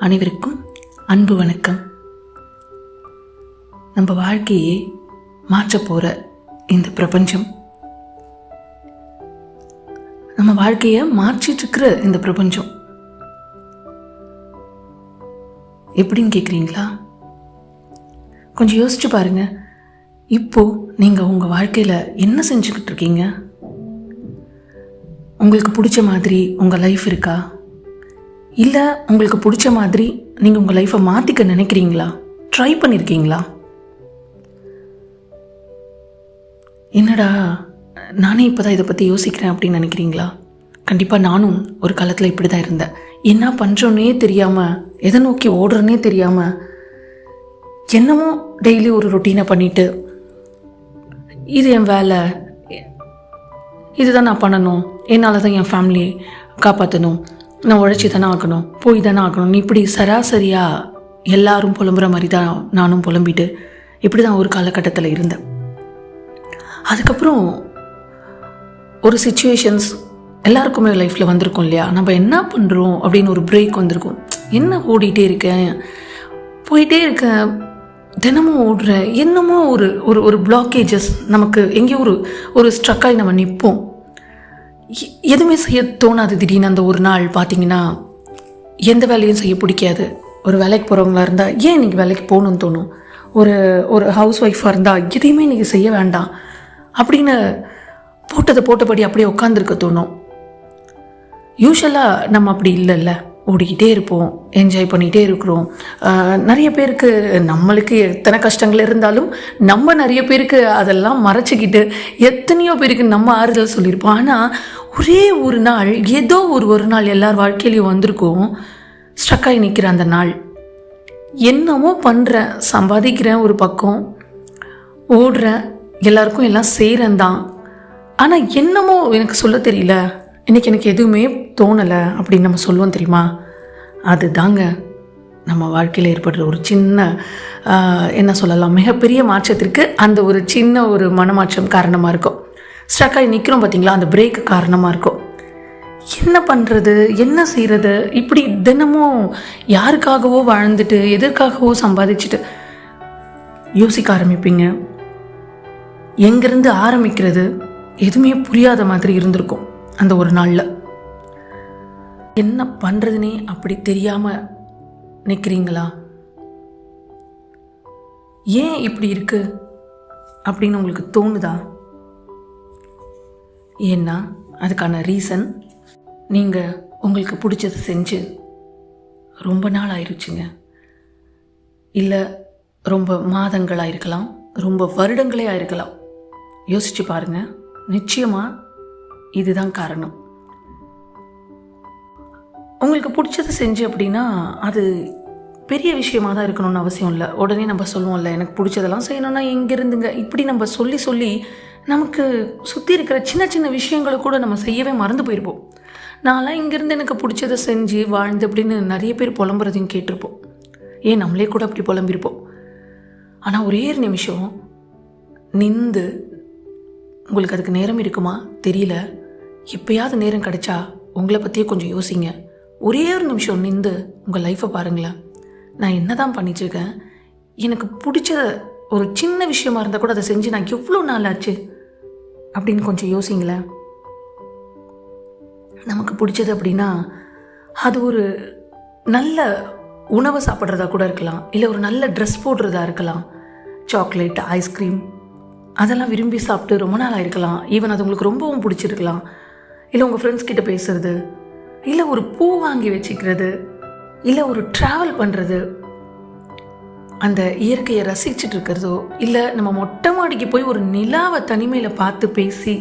அனைவருக்கும் அன்பு வணக்கம். நம்ம வாழ்க்கையே மாற்றப்போகிற இந்த பிரபஞ்சம். நம்ம வாழ்க்கையை மாற்றிட்டு இருக்கிற இந்த பிரபஞ்சம். எப்படின்னு கேட்குறீங்களா கொஞ்சம் யோசிச்சு பாருங்க. இப்போ நீங்கள் உங்கள் வாழ்க்கையில் என்ன செஞ்சுக்கிட்டு இருக்கீங்க? உங்களுக்கு பிடிச்ச மாதிரி உங்கள் லைஃப் இருக்கா? இல்லை உங்களுக்கு பிடிச்ச மாதிரி நீங்கள் உங்கள் லைஃப்பை மாற்றிக்க நினைக்கிறீங்களா? ட்ரை பண்ணியிருக்கீங்களா என்னடா நானே இப்போ தான் இதை பற்றி யோசிக்கிறேன் அப்படின்னு நினைக்கிறீங்களா? கண்டிப்பாக நானும் ஒரு காலத்தில் இப்படி தான் இருந்தேன். என்ன பண்ணுறோன்னே தெரியாமல் எதை நோக்கி ஓடுறோன்னே தெரியாமல் என்னமோ டெய்லி ஒரு ரொட்டீனை பண்ணிவிட்டு இது என் வேலை இதுதான் நான் பண்ணணும் என்னால் தான் என் ஃபேமிலியை காப்பாற்றணும் நான் உழைச்சி தானே ஆகணும் போய் தானே ஆகணும் இப்படி சராசரியாக எல்லாரும் புலம்புற மாதிரி தான் நானும் புலம்பிட்டு இப்படி தான் ஒரு காலகட்டத்தில் இருந்தேன். அதுக்கப்புறம் ஒரு சுச்சுவேஷன்ஸ் எல்லாருக்குமே லைஃப்பில் வந்திருக்கும் இல்லையா? நம்ம என்ன பண்ணுறோம் அப்படின்னு ஒரு பிரேக் வந்திருக்கும். என்ன ஓடிட்டே இருக்கேன்? போயிட்டே இருக்கேன். தினமும் ஓடுற என்னமோ ஒரு ஒரு ஒரு பிளாக்கேஜஸ் நமக்கு எங்கேயோ ஒரு ஒரு ஸ்ட்ரக்காகி நம்ம நிற்போம் எதுவுமே செய்ய தோணாது திடீர்னு அந்த ஒரு நாள் பார்த்தீங்கன்னா எந்த வேலையும் செய்ய பிடிக்காது. ஒரு வேலைக்கு போகிறவங்களா இருந்தால் ஏன் இன்றைக்கி வேலைக்கு போகணும்னு தோணும்? ஒரு ஒரு ஹவுஸ் ஒய்ஃபாக இருந்தால் எதையுமே இன்றைக்கி செய்ய வேண்டாம். அப்படின்னு போட்டதை போட்டபடி அப்படியே உட்காந்துருக்க தோணும். யூஸ்வலாக நம்ம அப்படி இல்லைல்ல. ஓடிக்கிட்டே இருப்போம் என்ஜாய் பண்ணிகிட்டே இருக்கிறோம். நிறைய பேருக்கு நம்மளுக்கு எத்தனை கஷ்டங்கள் இருந்தாலும் நம்ம நிறைய பேருக்கு அதெல்லாம் மறைச்சிக்கிட்டு எத்தனையோ பேருக்கு நம்ம ஆறுதல் சொல்லியிருப்போம். ஆனால் ஒரே ஒரு நாள் ஏதோ ஒரு ஒரு நாள் எல்லார் வாழ்க்கையிலையும் வந்திருக்கும். ஸ்ட்ரக்காகி நிற்கிற அந்த நாள். என்னமோ பண்ணுறேன் சம்பாதிக்கிறேன் ஒரு பக்கம். ஓடுறேன் எல்லாருக்கும் எல்லாம் செய்கிறேன் தான். ஆனால் என்னமோ எனக்கு சொல்ல தெரியல. இன்றைக்கி எனக்கு எதுவுமே தோணலை அப்படின்னு நம்ம சொல்லுவோம் தெரியுமா? அதுதாங்க நம்ம வாழ்க்கையில் ஏற்படுற ஒரு சின்ன என்ன சொல்லலாம் மிகப்பெரிய மாற்றத்திற்கு அந்த ஒரு சின்ன ஒரு மனமாற்றம் காரணமாக இருக்கும். ஸ்ட்ரக்காகி நிற்கிறோம் பார்த்தீங்களா அந்த பிரேக்கு காரணமாக இருக்கும். என்ன பண்ணுறது என்ன செய்கிறது இப்படி தினமும் யாருக்காகவோ வாழ்ந்துட்டு எதற்காகவோ சம்பாதிச்சுட்டு யோசிக்க ஆரம்பிப்பீங்க. எங்கேருந்து ஆரம்பிக்கிறது எதுவுமே புரியாத மாதிரி இருந்திருக்கும் அந்த ஒரு நாளில். என்ன பண்ணுறதுனே அப்படி தெரியாமல் நிற்கிறீங்களா ஏன் இப்படி இருக்குது அப்படின்னு உங்களுக்கு தோணுதா? ஏன்னா அதுக்கான ரீசன் நீங்கள் உங்களுக்கு பிடிச்சது செஞ்சு ரொம்ப நாள் ஆயிருச்சுங்க இல்லை ரொம்ப மாதங்களாக இருக்கலாம் ரொம்ப வருடங்களே ஆயிருக்கலாம் யோசிச்சு பாருங்க. நிச்சயமாக இதுதான் காரணம். உங்களுக்கு பிடிச்சது செஞ்சு அப்படின்னா அது பெரிய விஷயமாக தான் இருக்கணும்னு அவசியம் இல்லை. உடனே நம்ம சொல்லுவோம்ல எனக்கு பிடிச்சதெல்லாம் செய்யணும்னா எங்கேருந்துங்க இப்படி நம்ம சொல்லி சொல்லி நமக்கு சுற்றி இருக்கிற சின்ன சின்ன விஷயங்களை கூட நம்ம செய்யவே மறந்து போயிருப்போம். நான்லாம் இங்கேருந்து எனக்கு பிடிச்சதை செஞ்சு வாழ்ந்து அப்படின்னு நிறைய பேர் புலம்புறதையும் கேட்டிருப்போம். ஏன் நம்மளே கூட அப்படி புலம்பிருப்போம் ஆனால் ஒரே ஒரு நிமிஷம் நின்று உங்களுக்கு அதுக்கு நேரம் இருக்குமா? தெரியல. எப்பயாவது நேரம் கிடைச்சா உங்களை பற்றியே கொஞ்சம் யோசிங்க. ஒரே ஒரு நிமிஷம் நின்று உங்கள் லைஃப்பை பாருங்களேன். நான் என்ன தான் பண்ணிட்டுருக்கேன்? எனக்கு பிடிச்ச ஒரு சின்ன விஷயமா இருந்தால் கூட அதை செஞ்சு நான் எவ்வளோ நாள் ஆச்சு? அப்படின்னு கொஞ்சம் யோசிங்களேன். நமக்கு பிடிச்சது அப்படின்னா அது ஒரு நல்ல உணவு சாப்பிட்றதா கூட இருக்கலாம். இல்லை ஒரு நல்ல ட்ரெஸ் போடுறதா இருக்கலாம். சாக்லேட் ஐஸ்கிரீம் அதெல்லாம் விரும்பி சாப்பிட்டு ரொம்ப நாள் ஆயிருக்கலாம். ஈவன் அது உங்களுக்கு ரொம்பவும் பிடிச்சிருக்கலாம். இல்லை உங்கள் ஃப்ரெண்ட்ஸ் கிட்ட பேசுறது இல்லை ஒரு பூ வாங்கி வச்சுக்கிறது இல்லை ஒரு ட்ராவல் பண்ணுறது அந்த இயற்கையை ரசிச்சுட்டு இருக்கிறதோ இல்லை நம்ம மொட்டை மாடிக்கு போய் ஒரு நிலாவை தனிமையில் பார்த்து பேசி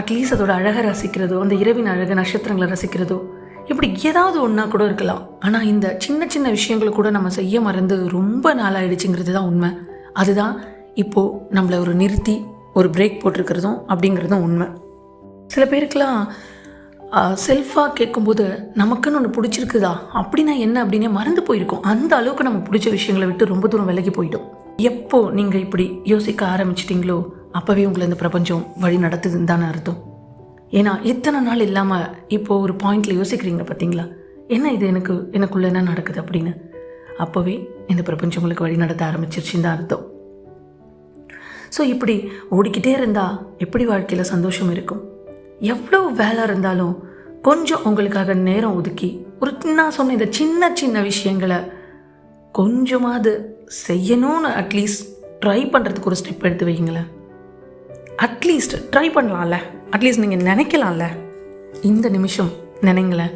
அட்லீஸ்ட் அதோட அழகை ரசிக்கிறதோ அந்த இரவின் அழகு நட்சத்திரங்களை ரசிக்கிறதோ இப்படி ஏதாவது ஒன்றா கூட இருக்கலாம். ஆனால் இந்த சின்ன சின்ன விஷயங்களை கூட நம்ம செய்ய மறந்து ரொம்ப நாளாயிடுச்சுங்கிறது தான் உண்மை. அதுதான் இப்போது நம்மளை ஒரு நிறுத்தி ஒரு பிரேக் போட்டிருக்கிறதும் அப்படிங்கிறதும் உண்மை. சில பேருக்கெல்லாம் செல்ஃபாக கேட்கும்போது நமக்குன்னு ஒன்று பிடிச்சிருக்குதா? அப்படின்னா என்ன அப்படின்னே மறந்து போயிருக்கோம். அந்த அளவுக்கு நம்ம பிடிச்ச விஷயங்களை விட்டு ரொம்ப தூரம் விலகி போயிட்டோம். எப்போ நீங்கள் இப்படி யோசிக்க ஆரம்பிச்சிட்டிங்களோ அப்போவே உங்களை இந்த பிரபஞ்சம் வழி நடத்துதுன்னு தானே அர்த்தம். ஏன்னா இத்தனை நாள் இல்லாமல் இப்போ ஒரு பாயிண்டில் யோசிக்கிறீங்க பார்த்தீங்களா என்ன இது எனக்கு எனக்குள்ளே என்ன நடக்குது அப்படின்னு? அப்போவே இந்த பிரபஞ்சம் உங்களுக்கு வழி நடத்த ஆரம்பிச்சிருச்சுன்னு தான் அர்த்தம். ஸோ இப்படி ஓடிக்கிட்டே இருந்தால் எப்படி வாழ்க்கையில் சந்தோஷம் இருக்கும்? எவ்வளோ வேலை இருந்தாலும் கொஞ்சம் உங்களுக்காக நேரம் ஒதுக்கி ஒரு நான் சொன்ன இந்த சின்ன சின்ன விஷயங்களை கொஞ்சமாவது செய்யணும்னு அட்லீஸ்ட் ட்ரை பண்ணுறதுக்கு ஒரு ஸ்டெப் எடுத்து வைங்களேன் அட்லீஸ்ட் ட்ரை பண்ணலாம்ல. அட்லீஸ்ட் நீங்கள் நினைக்கலாம்ல. இந்த நிமிஷம் நினைங்களேன்.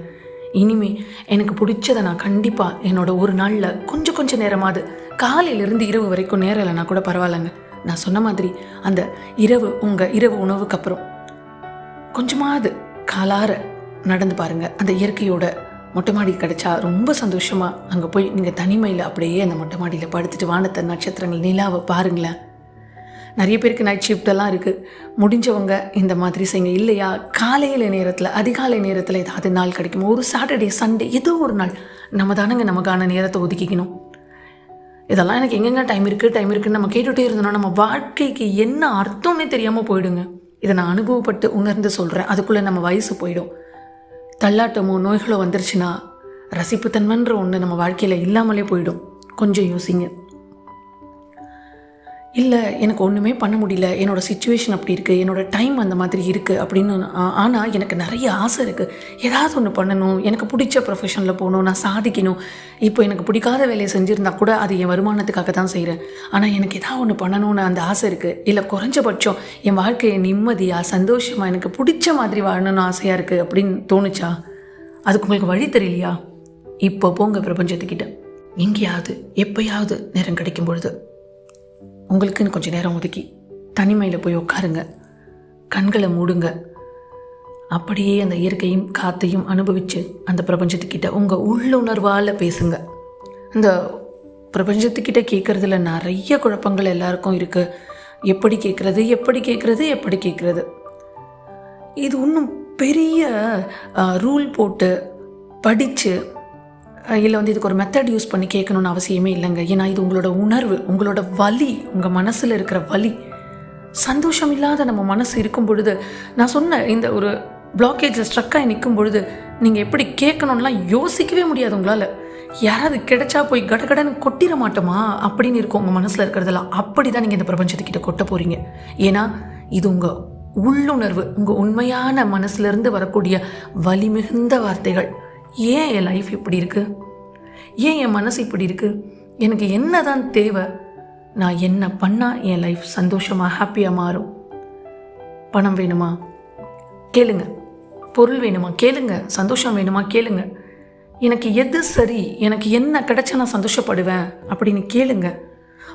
இனிமே எனக்கு பிடிச்சதை நான் கண்டிப்பாக என்னோட ஒரு நாளில் கொஞ்சம் கொஞ்சம் நேரமாவது காலையிலேருந்து இரவு வரைக்கும் நேரம் இல்லைனா கூட பரவாயில்லைங்க. நான் சொன்ன மாதிரி அந்த இரவு உங்கள் இரவு உணவுக்கு அப்புறம் கொஞ்சமாவது காலார நடந்து பாருங்கள் அந்த இயற்கையோட மொட்டை மாடி கிடைச்சா ரொம்ப சந்தோஷமாக அங்கே போய் நீங்கள் தனிமையில் அப்படியே அந்த மொட்டை மாடியில் படுத்துட்டு வானத்தை நட்சத்திரங்கள் நிலாவை பாருங்களேன். நிறைய பேருக்கு நைட் ஷிஃப்டெல்லாம் இருக்குது முடிஞ்சவங்க இந்த மாதிரி செய்யுங்க. இல்லையா? காலையில் நேரத்தில் அதிகாலை நேரத்தில் ஏதாவது நாள் கிடைக்கும்? ஒரு சாட்டர்டே சண்டே ஏதோ ஒரு நாள் நம்ம தானங்க நமக்கான நேரத்தை ஒதுக்கிக்கணும். இதெல்லாம் எனக்கு எங்கெங்க டைம் இருக்குது டைம் இருக்குன்னு நம்ம கேட்டுகிட்டே இருந்தோம்னா நம்ம வாழ்க்கைக்கு என்ன அர்த்தம்னே தெரியாமல் போயிடுங்க. இதை நான் அனுபவப்பட்டு உணர்ந்து சொல்கிறேன் அதுக்குள்ளே நம்ம வயசு போயிடும். தள்ளாட்டமோ நோய்களோ வந்துருச்சுன்னா ரசிப்புத்தன்மைன்ற ஒன்று நம்ம வாழ்க்கையில் இல்லாமலே போயிடும். கொஞ்சம் யோசிங்க. இல்லை எனக்கு ஒன்றுமே பண்ண முடியல. என்னோடய சுச்சுவேஷன் அப்படி இருக்குது என்னோட டைம் அந்த மாதிரி இருக்குது அப்படின்னு ஆனால் எனக்கு நிறைய ஆசை இருக்குது ஏதாவது ஒன்று பண்ணணும். எனக்கு பிடிச்ச ப்ரொஃபஷனில் போகணும். நான் சாதிக்கணும். இப்போ எனக்கு பிடிக்காத வேலையை செஞ்சுருந்தா கூட அது என் வருமானத்துக்காக தான் செய்கிறேன் ஆனால் எனக்கு ஏதாவது ஒன்று பண்ணணும்னு அந்த ஆசை இருக்குது இல்லை குறைஞ்சபட்சம் என் வாழ்க்கையை நிம்மதியாக சந்தோஷமாக எனக்கு பிடிச்ச மாதிரி வாழணும்னு ஆசையாக இருக்குது அப்படின்னு தோணுச்சா? அதுக்கு உங்களுக்கு வழி தெரியலையா? இப்போ போங்க பிரபஞ்சத்துக்கிட்ட. எங்கேயாவது எப்பயாவது நேரம் கிடைக்கும் பொழுது. உங்களுக்குன்னு கொஞ்சம் நேரம் ஒதுக்கி தனிமையில் போய் உட்காருங்க. கண்களை மூடுங்க. அப்படியே அந்த இயற்கையும் காத்தையும் அனுபவித்து அந்த பிரபஞ்சத்துக்கிட்ட உங்கள் உள்ளுணர்வால் பேசுங்க. இந்த பிரபஞ்சத்துக்கிட்ட கேட்குறதுல நிறைய குழப்பங்கள் எல்லாருக்கும் இருக்குது எப்படி கேட்குறது எப்படி கேட்குறது எப்படி கேட்குறது இது ஒன்றும் பெரிய ரூல் போட்டு படித்து இல்லை வந்து இதுக்கு ஒரு மெத்தட் யூஸ் பண்ணி கேட்கணும்னு அவசியமே இல்லைங்க. ஏன்னா இது உங்களோட உணர்வு உங்களோட வலி உங்கள் மனசில் இருக்கிற வலி. சந்தோஷம் இல்லாத நம்ம மனசு இருக்கும் பொழுது நான் சொன்ன இந்த ஒரு பிளாக்கேஜில் ஸ்ட்ரக்காகி நிற்கும் பொழுது நீங்கள் எப்படி கேட்கணும்லாம் யோசிக்கவே முடியாது உங்களால். யாராவது கிடைச்சா போய் கடகடன்னு கொட்டிட மாட்டோமா? அப்படின்னு இருக்கும் உங்கள் மனசில் இருக்கிறதெல்லாம். அப்படி தான் நீங்கள் இந்த பிரபஞ்சத்துக்கிட்ட கொட்ட போகிறீங்க ஏன்னா இது உங்கள் உள்ளுணர்வு உங்கள் உண்மையான மனசுலேருந்து வரக்கூடிய வலி மிகுந்த வார்த்தைகள். ஏன் என் லைஃப் இப்படி இருக்குது ஏன் என் மனசு இப்படி இருக்குது எனக்கு என்ன தான் தேவை? நான் என்ன பண்ணால் என் லைஃப் சந்தோஷமாக ஹாப்பியாக மாறும்? பணம் வேணுமா? கேளுங்க. பொருள் வேணுமா? கேளுங்க. சந்தோஷம் வேணுமா? கேளுங்க. எனக்கு எது சரி? எனக்கு என்ன கிடைச்சா நான் சந்தோஷப்படுவேன்? அப்படின்னு கேளுங்க.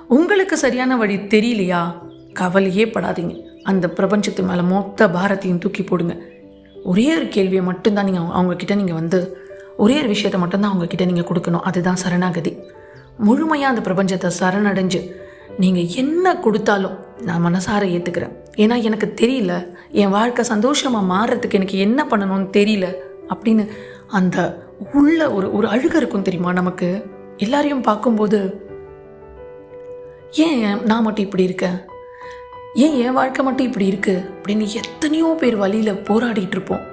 உங்களுக்கு சரியான வழி தெரியலையா? கவலையே படாதீங்க. அந்த பிரபஞ்சத்து மேலே மொத்த பாரத்தையும் தூக்கி போடுங்க. ஒரே ஒரு கேள்வியை மட்டும்தான் நீங்கள் அவங்கக்கிட்ட நீங்கள் வந்து ஒரே ஒரு விஷயத்த மட்டும்தான் அவங்கக்கிட்ட நீங்கள் கொடுக்கணும். அதுதான் சரணாகதி. முழுமையாக அந்த பிரபஞ்சத்தை சரணடைஞ்சு நீங்கள் என்ன கொடுத்தாலும் நான் மனசார ஏற்றுக்கிறேன் ஏன்னா எனக்கு தெரியல என் வாழ்க்கை சந்தோஷமாக மாறுறதுக்கு எனக்கு என்ன பண்ணணும்னு தெரியல அப்படின்னு அந்த உள்ள ஒரு ஒரு அழுக இருக்கும் தெரியுமா நமக்கு? எல்லாரையும் பார்க்கும்போது ஏன் நான் மட்டும் இப்படி இருக்கேன்? ஏன் என் வாழ்க்கை மட்டும் இப்படி இருக்குது அப்படின்னு எத்தனையோ பேர் வழியில் போராடிட்டு இருப்போம்.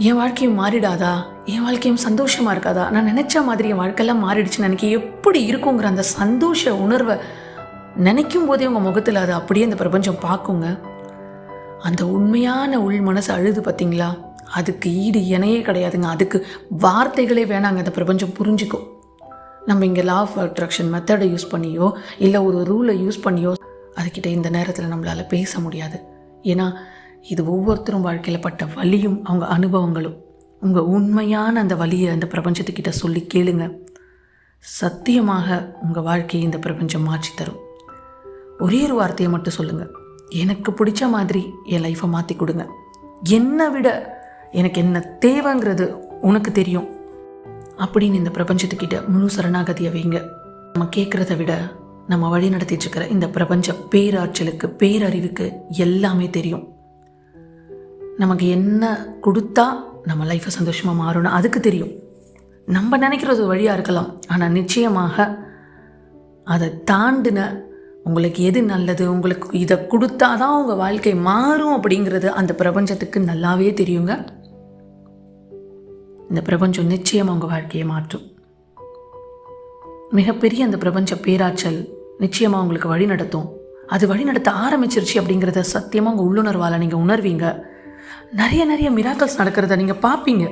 என் வாழ்க்கையும் மாறிடாதா? என் வாழ்க்கையும் சந்தோஷமாக இருக்காதா? நான் நினச்ச மாதிரி என் வாழ்க்கையெல்லாம் மாறிடுச்சுன்னு எனக்கு எப்படி இருக்குங்கிற அந்த சந்தோஷ உணர்வை நினைக்கும் போதே உங்கள் முகத்தில் அதை அப்படியே அந்த பிரபஞ்சம் பார்க்குங்க. அந்த உண்மையான உள் மனசு அழுது பார்த்தீங்களா அதுக்கு ஈடு இணையே கிடையாதுங்க. அதுக்கு வார்த்தைகளே வேணாங்க. அந்த பிரபஞ்சம் புரிஞ்சுக்கும். நம்ம இங்கே லா ஆஃப் அட்ராக்ஷன் மெத்தடை யூஸ் பண்ணியோ இல்லை ஒரு ரூலை யூஸ் பண்ணியோ அதுக்கிட்ட இந்த நேரத்தில் நம்மளால் பேச முடியாது. ஏன்னா இது ஒவ்வொருத்தரும் வாழ்க்கையில் பட்ட வலியும் அவங்க அனுபவங்களும். உங்கள் உண்மையான அந்த வழியை அந்த பிரபஞ்சத்துக்கிட்ட சொல்லி கேளுங்க. சத்தியமாக உங்கள் வாழ்க்கையை இந்த பிரபஞ்சம் மாற்றி தரும். ஒரே ஒரு வார்த்தையை மட்டும் சொல்லுங்கள் எனக்கு பிடிச்ச மாதிரி என் லைஃப்பை மாற்றி கொடுங்க. என்னை விட எனக்கு என்ன தேவைங்கிறது உனக்கு தெரியும். அப்படின்னு இந்த பிரபஞ்சத்துக்கிட்ட முழு சரணாகதியை வைங்க. நம்ம கேட்குறத விட நம்ம வழி நடத்திட்டு இருக்கிற இந்த பிரபஞ்ச பேராற்றலுக்கு பேரறிவுக்கு எல்லாமே தெரியும். நமக்கு என்ன கொடுத்தா நம்ம லைஃப்பை சந்தோஷமாக மாறணும் அதுக்கு தெரியும். நம்ம நினைக்கிறது வழியாக இருக்கலாம். ஆனால் நிச்சயமாக அதை தாண்டின உங்களுக்கு எது நல்லது உங்களுக்கு இதை கொடுத்தா தான் உங்கள் வாழ்க்கை மாறும் அப்படிங்கிறது அந்த பிரபஞ்சத்துக்கு நல்லாவே தெரியுங்க. இந்த பிரபஞ்சம் நிச்சயமாக உங்கள் வாழ்க்கையை மாற்றும். மிகப்பெரிய அந்த பிரபஞ்ச பேராற்றல் நிச்சயமாக உங்களுக்கு வழி நடத்தும் அது வழி நடத்த ஆரம்பிச்சிருச்சு அப்படிங்கிறத சத்தியமாக உங்கள் உள்ளுணர்வால் நீங்கள் உணர்வீங்க. நிறைய நிறைய மிராக்கல்ஸ் நடக்கிறத நீங்கள் பார்ப்பீங்க.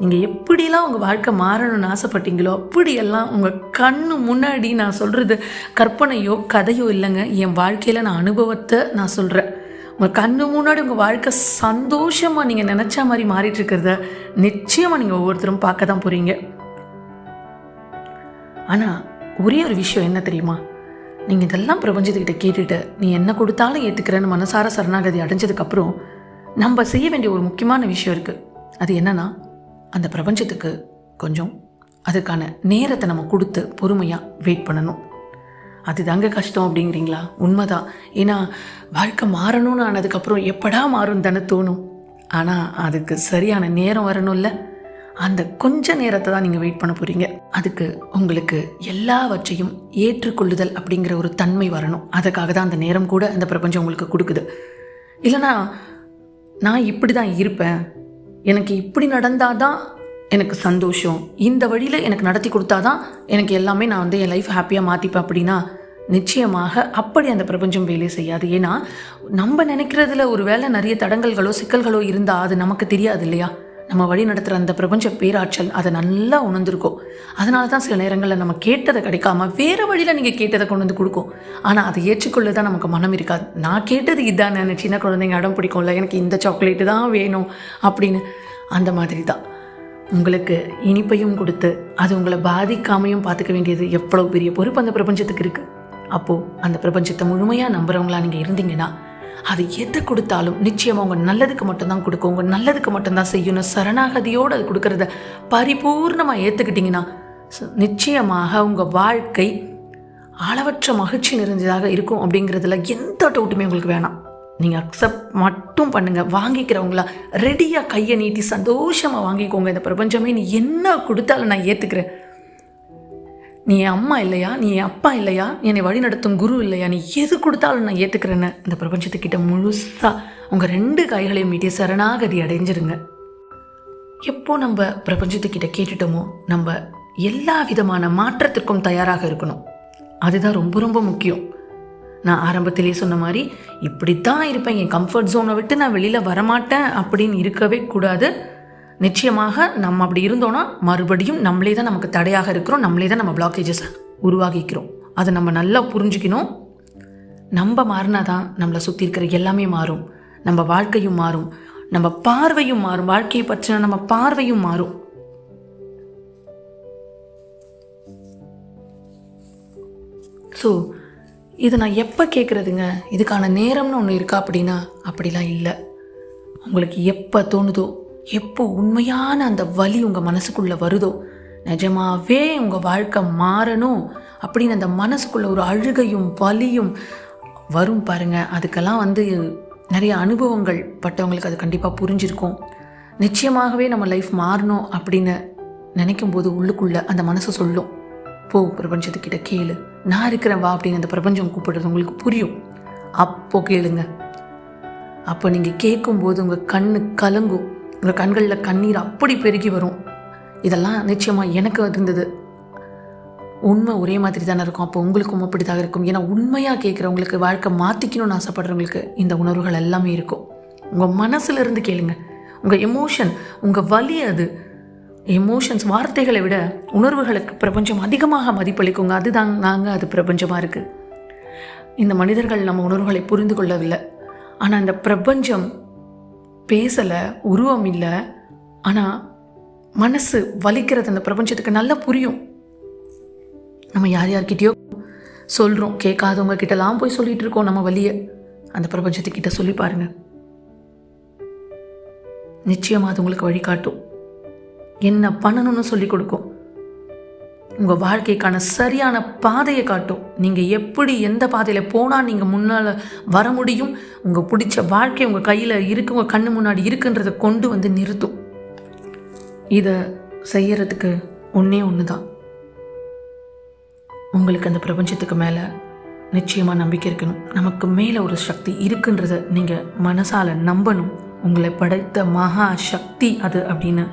நீங்கள் எப்படிலாம் உங்கள் வாழ்க்கை மாறணும்னு ஆசைப்பட்டீங்களோ அப்படியெல்லாம் உங்கள் கண்ணு முன்னாடி நான் சொல்கிறது கற்பனையோ கதையோ இல்லைங்க. என் வாழ்க்கையில் நான் அனுபவத்தை நான் சொல்கிறேன் உங்கள் கண்ணு முன்னாடி உங்கள் வாழ்க்கை சந்தோஷமாக நீங்கள் நினச்ச மாதிரி மாறிட்டு இருக்கிறத நிச்சயமாக நீங்கள் ஒவ்வொருத்தரும் பார்க்க தான் போகிறீங்க ஆனால் ஒரே ஒரு விஷயம் என்ன தெரியுமா? நீங்கள் இதெல்லாம் பிரபஞ்சத்துக்கிட்ட கேட்டுட்டு நீ என்ன கொடுத்தாலும் ஏற்றுக்கிறேன்னு மனசார சரணாகதி அடைஞ்சதுக்கப்புறம் நம்ம செய்ய வேண்டிய ஒரு முக்கியமான விஷயம் இருக்குது அது என்னன்னா அந்த பிரபஞ்சத்துக்கு கொஞ்சம் அதுக்கான நேரத்தை நம்ம கொடுத்து பொறுமையாக வெயிட் பண்ணணும். அதுதாங்க கஷ்டம் அப்படிங்கிறீங்களா? உண்மைதான். ஏன்னா வாழ்க்கை மாறணும்னு ஆனதுக்கப்புறம் எப்படா மாறும் தானே தோணும். ஆனால் அதுக்கு சரியான நேரம் வரணும்ல. அந்த கொஞ்ச நேரத்தை தான் நீங்கள் வெயிட் பண்ண போகிறீங்க அதுக்கு உங்களுக்கு எல்லாவற்றையும் ஏற்றுக்கொள்ளுதல் அப்படிங்கிற ஒரு தன்மை வரணும். அதுக்காக தான் அந்த நேரம் கூட அந்த பிரபஞ்சம் உங்களுக்கு கொடுக்குது. இல்லைனா நான் இப்படி தான் இருப்பேன். எனக்கு இப்படி நடந்தால் தான் எனக்கு சந்தோஷம். இந்த வழியில் எனக்கு நடத்தி கொடுத்தாதான் எனக்கு எல்லாமே நான் வந்து என் லைஃப் ஹாப்பியாக மாற்றிப்பேன் அப்படின்னா நிச்சயமாக அப்படி அந்த பிரபஞ்சம் வேலை செய்யாது. ஏன்னா நம்ம நினைக்கிறதுல ஒரு வேளை நிறைய தடங்கல்களோ சிக்கல்களோ இருந்தால் அது நமக்கு தெரியாது இல்லையா? நம்ம வழி நடத்துகிற அந்த பிரபஞ்ச பேராற்றல் அதை நல்லா உணர்ந்திருக்கும். அதனால தான் சில நேரங்களில் நம்ம கேட்டதை கிடைக்காம வேறு வழியில் நீங்கள் கேட்டதை கொண்டு வந்து கொடுக்கும். ஆனால் அதை ஏற்றுக்கொள்ள தான் நமக்கு மனம் இருக்காது. நான் கேட்டது இதானே சின்ன குழந்தைங்க அடம் பிடிக்கும்ல எனக்கு இந்த சாக்லேட்டு தான் வேணும் அப்படின்னு. அந்த மாதிரி தான் உங்களுக்கு இனிப்பையும் கொடுத்து அது உங்களை பாதிக்காமையும் பார்த்துக்க வேண்டியது எவ்வளோ பெரிய பொறுப்பு அந்த பிரபஞ்சத்துக்கு இருக்குது அப்போது அந்த பிரபஞ்சத்தை முழுமையாக நம்புகிறவங்களா நீங்கள் இருந்தீங்கன்னா அது எதை கொடுத்தாலும் நிச்சயமாக உங்கள் நல்லதுக்கு மட்டும்தான் கொடுக்கும். உங்கள் நல்லதுக்கு மட்டும்தான் செய்யணும் சரணாகதியோடு அது கொடுக்கறத பரிபூர்ணமாக ஏற்றுக்கிட்டிங்கன்னா நிச்சயமாக உங்கள் வாழ்க்கை அளவற்ற மகிழ்ச்சி நிறைஞ்சதாக இருக்கும் அப்படிங்கிறதுல எந்த டவுட்டுமே உங்களுக்கு வேணாம். நீங்கள் அக்செப்ட் மட்டும் பண்ணுங்கள் வாங்கிக்கிறவங்களா ரெடியாக கையை நீட்டி சந்தோஷமாக வாங்கிக்கோங்க. இந்த பிரபஞ்சமே நீ என்ன கொடுத்தாலும் நான் ஏற்றுக்கிறேன் நீ என் அம்மா இல்லையா? நீ என் அப்பா இல்லையா? என்னை வழிநடத்தும் குரு இல்லையா? நீ எது கொடுத்தாலும் நான் ஏற்றுக்கிறேன்னு இந்த பிரபஞ்சத்துக்கிட்ட முழுசாக உங்கள் ரெண்டு கைகளையும் மீட்டி சரணாகதி அடைஞ்சிருங்க. எப்போ நம்ம பிரபஞ்சத்துக்கிட்ட கேட்டுட்டோமோ நம்ம எல்லா விதமான மாற்றத்திற்கும் தயாராக இருக்கணும். அதுதான் ரொம்ப ரொம்ப முக்கியம். நான் ஆரம்பத்திலேயே சொன்ன மாதிரி இப்படித்தான் இருப்பேன். என் கம்ஃபர்ட் ஜோனை விட்டு நான் வெளியில் வரமாட்டேன் அப்படின்னு இருக்கவே கூடாது. நிச்சயமாக நம்ம அப்படி இருந்தோன்னா மறுபடியும் நம்மளே தான் நமக்கு தடையாக இருக்கிறோம் நம்மளே தான் நம்ம பிளாக்கேஜஸை உருவாக்கிக்கிறோம் அதை நம்ம நல்லா புரிஞ்சுக்கணும். நம்ம மாறினா தான் நம்மளை சுற்றி இருக்கிற எல்லாமே மாறும். நம்ம வாழ்க்கையும் மாறும். நம்ம பார்வையும் மாறும். வாழ்க்கையை பற்றின நம்ம பார்வையும் மாறும். ஸோ இது நான் எப்போ கேட்குறதுங்க இதுக்கான நேரம்னு ஒன்று இருக்கா அப்படின்னா அப்படிலாம் இல்லை. உங்களுக்கு எப்போ தோணுதோ எப்போ உண்மையான அந்த வலி உங்கள் மனசுக்குள்ளே வருதோ நிஜமாவே உங்கள் வாழ்க்கை மாறணும் அப்படின்னு அந்த மனசுக்குள்ள ஒரு அழுகையும் வலியும் வரும் பாருங்கள் அதுக்கெல்லாம் வந்து நிறைய அனுபவங்கள் பட்டவங்களுக்கு அது கண்டிப்பாக புரிஞ்சிருக்கும். நிச்சயமாகவே நம்ம லைஃப் மாறணும் அப்படின்னு நினைக்கும் போது உள்ளுக்குள்ளே அந்த மனசு சொல்லும். போ பிரபஞ்சத்துக்கிட்ட கேளு. நான் இருக்கிறேன் வா அப்படின்னு அந்த பிரபஞ்சம் கூப்பிடுறது உங்களுக்கு புரியும். அப்போ கேளுங்க. அப்போ நீங்கள் கேட்கும்போது உங்கள் கண்ணு கலங்கும். உங்கள் கண்களில் கண்ணீர் அப்படி பெருகி வரும். இதெல்லாம் நிச்சயமாக எனக்கு இருந்தது. உண்மை ஒரே மாதிரி தானே இருக்கும். அப்போ உங்களுக்கும் அப்படி தான் இருக்கும். ஏன்னா உண்மையாக கேட்குறவங்களுக்கு வாழ்க்கை மாற்றிக்கணும்னு ஆசைப்படுறவங்களுக்கு இந்த உணர்வுகள் எல்லாமே இருக்கும். உங்கள் மனசுலேருந்து கேளுங்க. உங்கள் எமோஷன் உங்கள் வலி அது. எமோஷன்ஸ் வார்த்தைகளை விட உணர்வுகளுக்கு பிரபஞ்சம் அதிகமாக மதிப்பளிக்குங்க. அதுதான் நாங்கள் அது பிரபஞ்சமாக இருக்குது இந்த மனிதர்கள் நம்ம உணர்வுகளை புரிந்து கொள்ளவில்லை. ஆனால் இந்த பிரபஞ்சம் பேசலை உருவம் இல்லை. ஆனால் மனசு வலிக்கிறது அந்த பிரபஞ்சத்துக்கு நல்லா புரியும். நம்ம யார் யார்கிட்டயோ சொல்கிறோம் கேட்காதவங்க கிட்டலாம் போய் சொல்லிகிட்டு இருக்கோம் நம்ம வழியை. அந்த பிரபஞ்சத்துக்கிட்ட சொல்லி பாருங்க. நிச்சயமாக அது உங்களுக்கு வழிகாட்டும். என்ன பண்ணணும்னு சொல்லி கொடுக்கும். உங்கள் வாழ்க்கைக்கான சரியான பாதையை காட்டும். நீங்கள் எப்படி எந்த பாதையில் போனால் நீங்கள் முன்னால் வர முடியும்? உங்கள் பிடிச்ச வாழ்க்கை உங்கள் கையில் இருக்கு உங்கள் கண்ணு முன்னாடி இருக்குன்றதை கொண்டு வந்து நிறுத்தும். இதை செய்யறதுக்கு ஒன்றே ஒன்று தான் உங்களுக்கு அந்த பிரபஞ்சத்துக்கு மேலே நிச்சயமாக நம்பிக்கை இருக்கணும். நமக்கு மேலே ஒரு சக்தி இருக்குன்றத நீங்கள் மனசால் நம்பணும். உங்களை படைத்த மகா சக்தி அது அப்படின்னு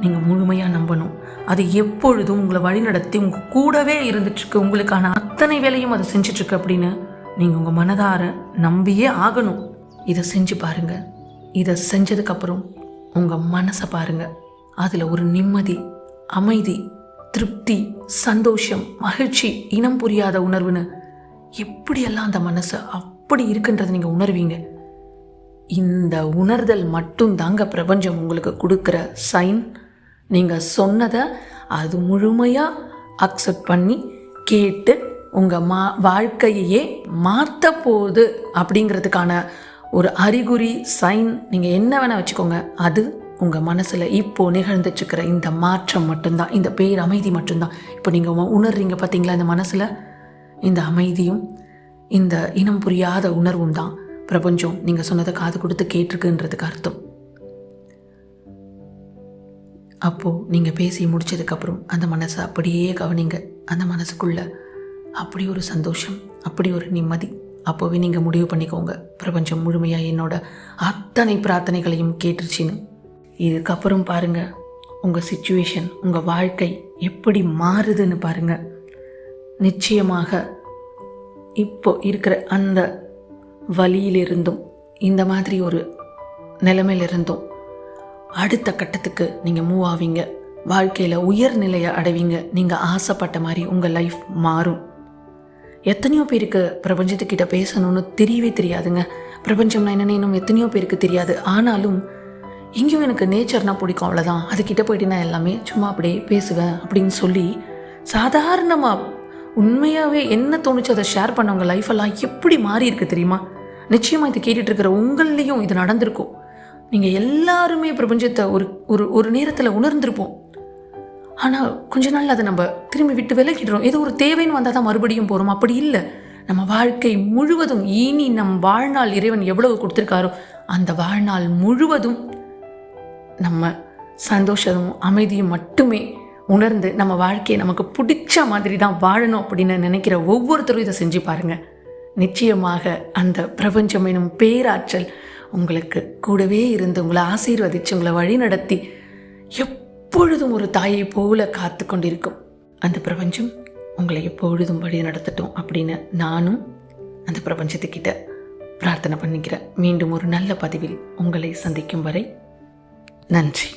நீங்கள் முழுமையாக நம்பணும். அது எப்பொழுதும் உங்களை வழிநடத்தி உங்கள் கூடவே இருந்துட்டுருக்கு. உங்களுக்கான அத்தனை வேலையும் அதை செஞ்சிட்ருக்கு அப்படின்னு நீங்கள் உங்கள் மனதார நம்பியே ஆகணும். இதை செஞ்சு பாருங்கள் இதை செஞ்சதுக்கப்புறம் உங்கள் மனசை பாருங்கள் அதில் ஒரு நிம்மதி அமைதி திருப்தி சந்தோஷம் மகிழ்ச்சி இனம் புரியாத உணர்வுன்னு எப்படியெல்லாம் அந்த மனசு அப்படி இருக்குன்றதை நீங்கள் உணர்வீங்க. இந்த உணர்தல் மட்டும் தாங்க பிரபஞ்சம் உங்களுக்கு கொடுக்குற சைன். நீங்கள் சொன்னதை அது முழுமையாக அக்செப்ட் பண்ணி கேட்டு உங்கள் மா வாழ்க்கையையே மாற்ற போகுது அப்படிங்கிறதுக்கான ஒரு அறிகுறி சைன் நீங்கள் என்ன வேணால் வச்சுக்கோங்க. அது உங்கள் மனசில் இப்போது நிகழ்ந்துச்சுக்கிற இந்த மாற்றம் மட்டும்தான் இந்த பேர் அமைதி மட்டும்தான். இப்போ நீங்கள் உணர்றீங்க பார்த்தீங்களா இந்த மனசில்? இந்த அமைதியும் இந்த இனம் புரியாத உணர்வும் தான். பிரபஞ்சம் நீங்கள் சொன்னதை காது கொடுத்து கேட்டிருக்குன்றதுக்கு அர்த்தம். அப்போது நீங்கள் பேசி முடிச்சதுக்கப்புறம் அந்த மனசை அப்படியே கவனிங்க. அந்த மனசுக்குள்ள அப்படி ஒரு சந்தோஷம் அப்படி ஒரு நிம்மதி அப்போவே நீங்கள் முடிவு பண்ணிக்கோங்க. பிரபஞ்சம் முழுமையாக என்னோட அத்தனை பிரார்த்தனைகளையும் கேட்டுருச்சின்னு. இதுக்கப்புறம் பாருங்கள் உங்கள் சுச்சுவேஷன் உங்கள் வாழ்க்கை எப்படி மாறுதுன்னு பாருங்கள் நிச்சயமாக இப்போ இருக்கிற அந்த வழியிலிருந்தும் இந்த மாதிரி ஒரு நிலைமையிலிருந்தும் அடுத்த கட்டத்துக்கு நீங்கள் மூவ் ஆவீங்க. வாழ்க்கையில் உயர்நிலையை அடைவீங்க. நீங்கள் ஆசைப்பட்ட மாதிரி உங்கள் லைஃப் மாறும். எத்தனையோ பேருக்கு பிரபஞ்சத்துக்கிட்ட பேசணும்னு தெரியவே தெரியாதுங்க. பிரபஞ்சம்னா என்னன்னு இன்னும் எத்தனையோ பேருக்கு தெரியாது. ஆனாலும் எங்கேயும் எனக்கு நேச்சர்னால் பிடிக்கும். அவ்வளோதான் அதுக்கிட்ட போயிட்டு நான் எல்லாமே சும்மா அப்படியே பேசுவேன் அப்படின்னு சொல்லி சாதாரணமாக உண்மையாகவே என்ன தோணுச்சு அதை ஷேர் பண்ணவங்க லைஃபெல்லாம் எப்படி மாறி இருக்கு தெரியுமா? நிச்சயமாக இதை கேட்டுட்டு இருக்கிற உங்கள்லேயும் இது நடந்திருக்கும். நீங்கள் எல்லாருமே பிரபஞ்சத்தை ஒரு ஒரு ஒரு நேரத்தில் உணர்ந்திருப்போம். ஆனால் கொஞ்ச நாள் அதை நம்ம திரும்பி விட்டு விலகிடுறோம். ஏதோ ஒரு தேவைன்னு வந்தால் தான் மறுபடியும் போகிறோம் அப்படி இல்லை. நம்ம வாழ்க்கை முழுவதும் இனி நம் வாழ்நாள் இறைவன் எவ்வளவு கொடுத்துருக்காரோ அந்த வாழ்நாள் முழுவதும் நம்ம சந்தோஷமும் அமைதியும் மட்டுமே உணர்ந்து நம்ம வாழ்க்கையை நமக்கு பிடிச்ச மாதிரி தான் வாழணும் அப்படின்னு நினைக்கிற ஒவ்வொருத்தரும் இதை செஞ்சு பாருங்க. நிச்சயமாக அந்த பிரபஞ்சம் எனும் பேராற்றல் உங்களுக்கு கூடவே இருந்து உங்களை ஆசீர்வதித்து உங்களை வழி நடத்தி எப்பொழுதும் ஒரு தாயை போல காத்து கொண்டிருக்கும். அந்த பிரபஞ்சம் உங்களை எப்பொழுதும் வழி நடத்தட்டும் அப்படின்னு நானும் அந்த பிரபஞ்சத்துக்கிட்ட பிரார்த்தனை பண்ணிக்கிறேன். மீண்டும் ஒரு நல்ல பதிவில் உங்களை சந்திக்கும் வரை நன்றி.